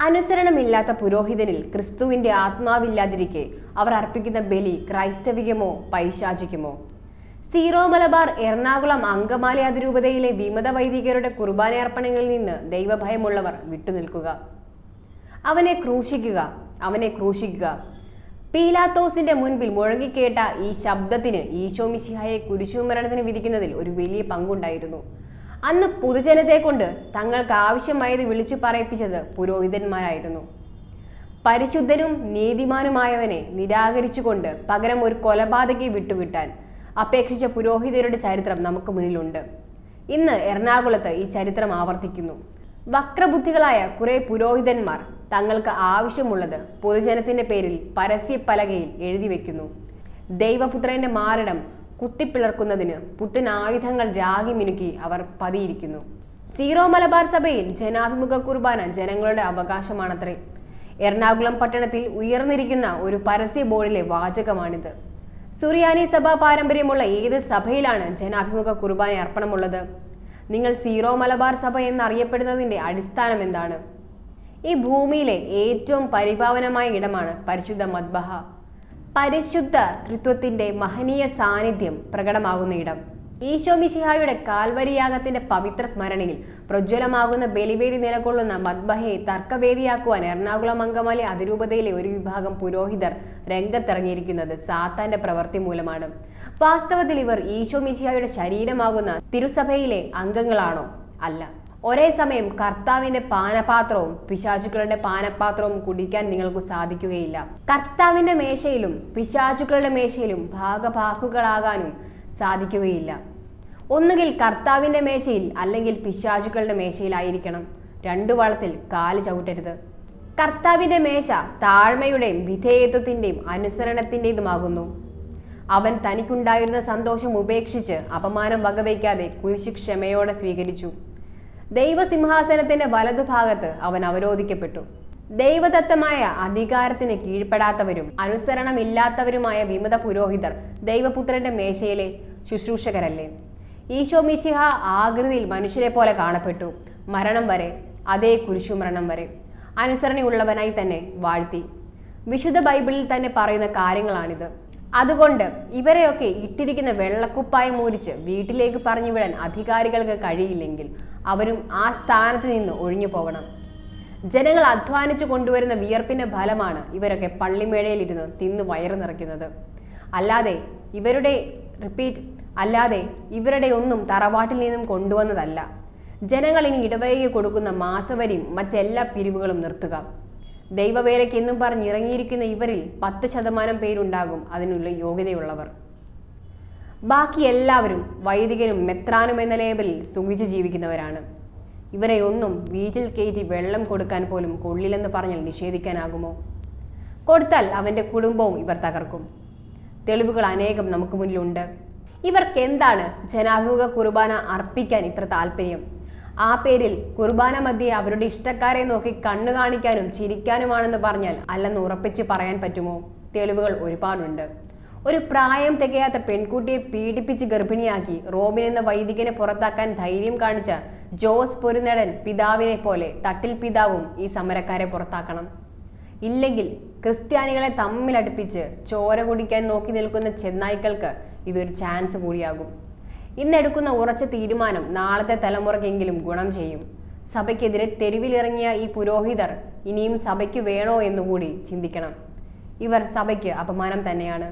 അനുസരണമില്ലാത്ത പുരോഹിതനിൽ ക്രിസ്തുവിന്റെ ആത്മാവില്ലാതിരിക്കെ അവർ അർപ്പിക്കുന്ന ബലി ക്രൈസ്തവികമോ പൈശാചിക്കുമോ സീറോ മലബാർ എറണാകുളം അങ്കമാലി അതിരൂപതയിലെ വിമത വൈദികരുടെ കുർബാനയർപ്പണങ്ങളിൽ നിന്ന് ദൈവഭയമുള്ളവർ വിട്ടുനിൽക്കുക. അവനെ ക്രൂശിക്കുക അവനെ ക്രൂശിക്കുക. പീലാത്തോസിന്റെ മുൻപിൽ മുഴങ്ങിക്കേട്ട ഈ ശബ്ദത്തിന് ഈശോ മിശിഹായെ കുരിശുമരണത്തിന് വിധിക്കുന്നതിൽ ഒരു വലിയ പങ്കുണ്ടായിരുന്നു. അന്ന് പൊതുജനത്തെ കൊണ്ട് തങ്ങൾക്ക് ആവശ്യമായത് വിളിച്ചു പറയിപ്പിച്ചത് പുരോഹിതന്മാരായിരുന്നു. പരിശുദ്ധനും നീതിമാനുമായവനെ നിരാകരിച്ചുകൊണ്ട് പകരം ഒരു കൊലപാതക വിട്ടുകിട്ടാൻ അപേക്ഷിച്ച പുരോഹിതരുടെ ചരിത്രം നമുക്ക് മുന്നിലുണ്ട്. ഇന്ന് എറണാകുളത്ത് ഈ ചരിത്രം ആവർത്തിക്കുന്നു. വക്രബുദ്ധികളായ കുറെ പുരോഹിതന്മാർ തങ്ങൾക്ക് ആവശ്യമുള്ളത് പൊതുജനത്തിന്റെ പേരിൽ പരസ്യപ്പലകയിൽ എഴുതി വെക്കുന്നു. ദൈവപുത്രന്റെ മാറിടം കുത്തിപ്പിളർക്കുന്നതിന് പുത്തൻ ആയുധങ്ങൾ രാഗി മിനുക്കി അവർ പതിയിരിക്കുന്നു. സീറോ മലബാർ സഭയിൽ ജനാഭിമുഖ കുർബാന ജനങ്ങളുടെ അവകാശമാണത്രേ. എറണാകുളം പട്ടണത്തിൽ ഉയർന്നിരിക്കുന്ന ഒരു പരസ്യ ബോർഡിലെ വാചകമാണിത്. സുറിയാനി സഭാ പാരമ്പര്യമുള്ള ഏത് സഭയിലാണ് ജനാഭിമുഖ കുർബാന അർപ്പണമുള്ളത്? നിങ്ങൾ സീറോ മലബാർ സഭ എന്നറിയപ്പെടുന്നതിന്റെ അടിസ്ഥാനം എന്താണ്? ഈ ഭൂമിയിലെ ഏറ്റവും പരിപാവനമായ ഇടമാണ് പരിശുദ്ധ മദ്ബഹ. പരിശുദ്ധ തൃത്വത്തിന്റെ മഹനീയ സാന്നിധ്യം പ്രകടമാകുന്ന ഇടം ഈശോ മിശിഹായുടെ കാൽവരിയാഗത്തിന്റെ പവിത്ര സ്മരണയിൽ പ്രജ്വലമാകുന്ന ബലിവേദി നിലകൊള്ളുന്ന മദ്ബഹയെ തർക്കവേദിയാക്കുവാൻ എറണാകുളം അങ്കമാലി അതിരൂപതയിലെ ഒരു വിഭാഗം പുരോഹിതർ രംഗത്തിറങ്ങിയിരിക്കുന്നത് സാത്താന്റെ പ്രവൃത്തി മൂലമാണ്. വാസ്തവത്തിൽ ഇവർ ഈശോമിശിഹായുടെ ശരീരമാകുന്ന തിരുസഭയിലെ അംഗങ്ങളാണോ? അല്ല. ഒരേ സമയം കർത്താവിന്റെ പാനപാത്രവും പിശാചുക്കളുടെ പാനപാത്രവും കുടിക്കാൻ നിങ്ങൾക്ക് സാധിക്കുകയില്ല. കർത്താവിന്റെ മേശയിലും പിശാചുക്കളുടെ മേശയിലും ഭാഗഭാക്കുകളാകാനും സാധിക്കുകയില്ല. ഒന്നുകിൽ കർത്താവിന്റെ മേശയിൽ അല്ലെങ്കിൽ പിശാചുക്കളുടെ മേശയിലായിരിക്കണം. രണ്ടു വളത്തിൽ കാൽ ചവിട്ടരുത്. കർത്താവിന്റെ മേശ താഴ്മയുടെയും വിധേയത്വത്തിന്റെയും അനുസരണത്തിന്റെതുമാകുന്നു അവൻ തനിക്കുണ്ടായിരുന്ന സന്തോഷം ഉപേക്ഷിച്ച് അപമാനം വകവയ്ക്കാതെ കുരിശ് ക്ഷമയോടെ സ്വീകരിച്ചു. ദൈവസിംഹാസനത്തിന്റെ വലതുഭാഗത്ത് അവൻ അവരോധിക്കപ്പെട്ടു. ദൈവദത്തമായ അധികാരത്തിന് കീഴ്പ്പെടാത്തവരും അനുസരണമില്ലാത്തവരുമായ വിമത പുരോഹിതർ ദൈവപുത്രന്റെ മേശയിലെ ശുശ്രൂഷകരല്ലേ? ഈശോ മിശിഹ ആകൃതിയിൽ മനുഷ്യരെ പോലെ കാണപ്പെട്ടു. മരണം വരെ അതേ കുരിശുമരണം വരെ അനുസരണയുള്ളവനായി തന്നെ വാഴ്ത്തി. വിശുദ്ധ ബൈബിളിൽ തന്നെ പറയുന്ന കാര്യങ്ങളാണിത്. അതുകൊണ്ട് ഇവരെയൊക്കെ ഇട്ടിരിക്കുന്ന വെള്ളക്കുപ്പായം മൂരിച്ച് വീട്ടിലേക്ക് പറഞ്ഞു വിടാൻ അധികാരികൾക്ക് കഴിയില്ലെങ്കിൽ അവരും ആ സ്ഥാനത്ത് നിന്ന് ഒഴിഞ്ഞു പോകണം. ജനങ്ങൾ അധ്വാനിച്ചു കൊണ്ടുവരുന്ന വിയർപ്പിന്റെ ഫലമാണ് ഇവരൊക്കെ പള്ളിമേഴയിലിരുന്ന് തിന്ന് വയറ് നിറയ്ക്കുന്നത്. അല്ലാതെ ഇവരുടെ റിപ്പീറ്റ് അല്ലാതെ ഇവരുടെ ഒന്നും തറവാട്ടിൽ നിന്നും കൊണ്ടുവന്നതല്ല. ജനങ്ങൾ ഇനി ഇടവകയ്ക്ക് കൊടുക്കുന്ന മാസവരിയും മറ്റെല്ലാ പിരിവുകളും നിർത്തുക. ദൈവവേലയ്ക്ക് എന്നും പറഞ്ഞ് ഇറങ്ങിയിരിക്കുന്ന ഇവരിൽ പത്ത് ശതമാനം പേരുണ്ടാകും അതിനുള്ള യോഗ്യതയുള്ളവർ. ബാക്കി എല്ലാവരും വൈദികനും മെത്രാനും എന്ന ലേബലിൽ സുഖിച്ച് ജീവിക്കുന്നവരാണ്. ഇവരെ ഒന്നും വീട്ടിൽ കയറ്റി വെള്ളം കൊടുക്കാൻ പോലും കൊള്ളില്ലെന്ന് പറഞ്ഞാൽ നിഷേധിക്കാനാകുമോ? കൊടുത്താൽ അവന്റെ കുടുംബവും ഇവർ തകർക്കും. തെളിവുകൾ അനേകം നമുക്ക് മുന്നിലുണ്ട്. ഇവർക്ക് എന്താണ് ജനാഭിമുഖ കുർബാന അർപ്പിക്കാൻ ഇത്ര താല്പര്യം? ആ പേരിൽ കുർബാന മധ്യേ അവരുടെ ഇഷ്ടക്കാരെ നോക്കി കണ്ണു കാണിക്കാനും ചിരിക്കാനുമാണെന്ന് പറഞ്ഞാൽ അല്ലെന്ന് ഉറപ്പിച്ച് പറയാൻ പറ്റുമോ? തെളിവുകൾ ഒരുപാടുണ്ട്. ഒരു പ്രായം തികയാത്ത പെൺകുട്ടിയെ പീഡിപ്പിച്ച് ഗർഭിണിയാക്കി റോബിൻ എന്ന വൈദികനെ പുറത്താക്കാൻ ധൈര്യം കാണിച്ച ജോസ് പൊരുന്നടൻ പിതാവിനെ പോലെ തട്ടിൽ പിതാവും ഈ സമരക്കാരെ പുറത്താക്കണം. ഇല്ലെങ്കിൽ ക്രിസ്ത്യാനികളെ തമ്മിലടുപ്പിച്ച് ചോര കുടിക്കാൻ നോക്കി നിൽക്കുന്ന ചെന്നായ്ക്കൾക്ക് ഇതൊരു ചാൻസ് കൂടിയാകും. ഇന്നെടുക്കുന്ന ഉറച്ച തീരുമാനം നാളത്തെ തലമുറയ്ക്കെങ്കിലും ഗുണം ചെയ്യും. സഭയ്ക്കെതിരെ തെരുവിലിറങ്ങിയ ഈ പുരോഹിതർ ഇനിയും സഭയ്ക്ക് വേണോ എന്നുകൂടി ചിന്തിക്കണം. ഇവർ സഭയ്ക്ക് അപമാനം തന്നെയാണ്.